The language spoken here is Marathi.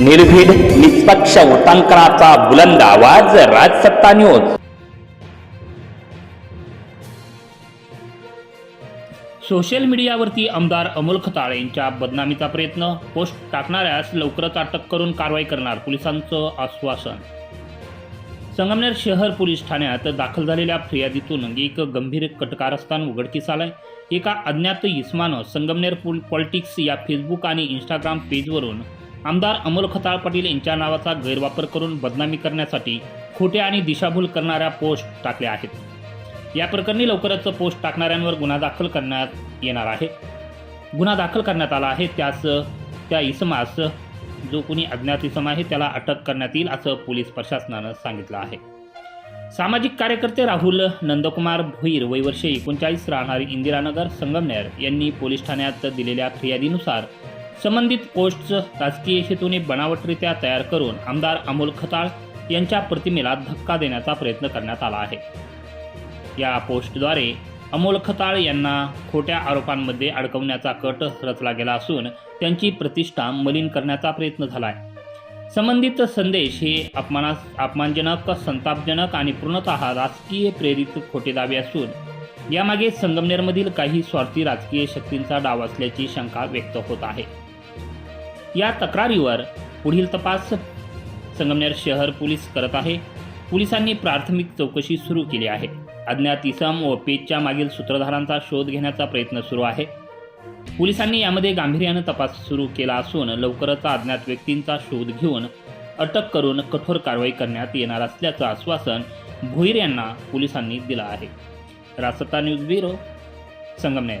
निर्भीड निष्पक्ष उटांकनाचा बुलंद आवाज राजसत्ता न्यूज. सोशल मीडियावरती आमदार अमोल खताळ यांच्या बदनामीचा प्रयत्न पोस्ट टाकणाऱ्यास लवकरच अटक करून कारवाई करणार पोलिसांचं आश्वासन. संगमनेर शहर पोलीस ठाण्यात दाखल झालेल्या फिर्यादीतून एक गंभीर कटकारस्थान उघडकीस आलंय. एका अज्ञात इसमानं संगमनेर पॉलिटिक्स या फेसबुक आणि इंस्टाग्राम पेजवरून आमदार अमोल खताळ पाटील यांच्या नावाचा गैरवापर करून बदनामी करण्यासाठी खोट्या आणि दिशाभूल करणाऱ्या पोस्ट टाकल्या आहेत. या प्रकरणी लवकरच पोस्ट टाकणाऱ्यांवर गुन्हा दाखल करण्यात येणार आहे. गुन्हा दाखल करण्यात आला आहे त्यास त्या इसमास जो कोणी अज्ञात इसम आहे त्याला अटक करण्यात येईल असं पोलीस प्रशासनानं सांगितलं आहे. सामाजिक कार्यकर्ते राहुल नंदकुमार भोईर वयवर्ष एकोणचाळीस राहणारी इंदिरानगर संगमनेर यांनी पोलीस ठाण्यात दिलेल्या फिर्यादीनुसार संबंधित पोस्टचं राजकीय हेतूने बनावटरित्या तयार करून आमदार अमोल खताळ यांच्या प्रतिमेला धक्का देण्याचा प्रयत्न करण्यात आला आहे. या पोस्टद्वारे अमोल खताळ यांना खोट्या आरोपांमध्ये अडकवण्याचा कट रचला गेला असून त्यांची प्रतिष्ठा मलिन करण्याचा प्रयत्न झाला आहे संबंधित संदेश हे अपमानास अपमानजनक संतापजनक आणि पूर्णतः राजकीय प्रेरित खोटे दावे असून यामागे संगमनेरमधील काही स्वार्थी राजकीय शक्तींचा डाव असल्याची शंका व्यक्त होत आहे. या तक्रारीवर पुढील तपास संगमनेर शहर पोलीस करत आहे. पोलिसांनी प्राथमिक चौकशी सुरू केली आहे. अज्ञात इसम व पेजच्या मागील सूत्रधारांचा शोध घेण्याचा प्रयत्न सुरू आहे. पोलिसांनी यामध्ये गांभीर्यानं तपास सुरू केला असून लवकरच अज्ञात व्यक्तींचा शोध घेऊन अटक करून कठोर कारवाई करण्यात येणार असल्याचं आश्वासन भोईर यांना पोलिसांनी दिलं आहे. Rasatta news bureau Sangamner.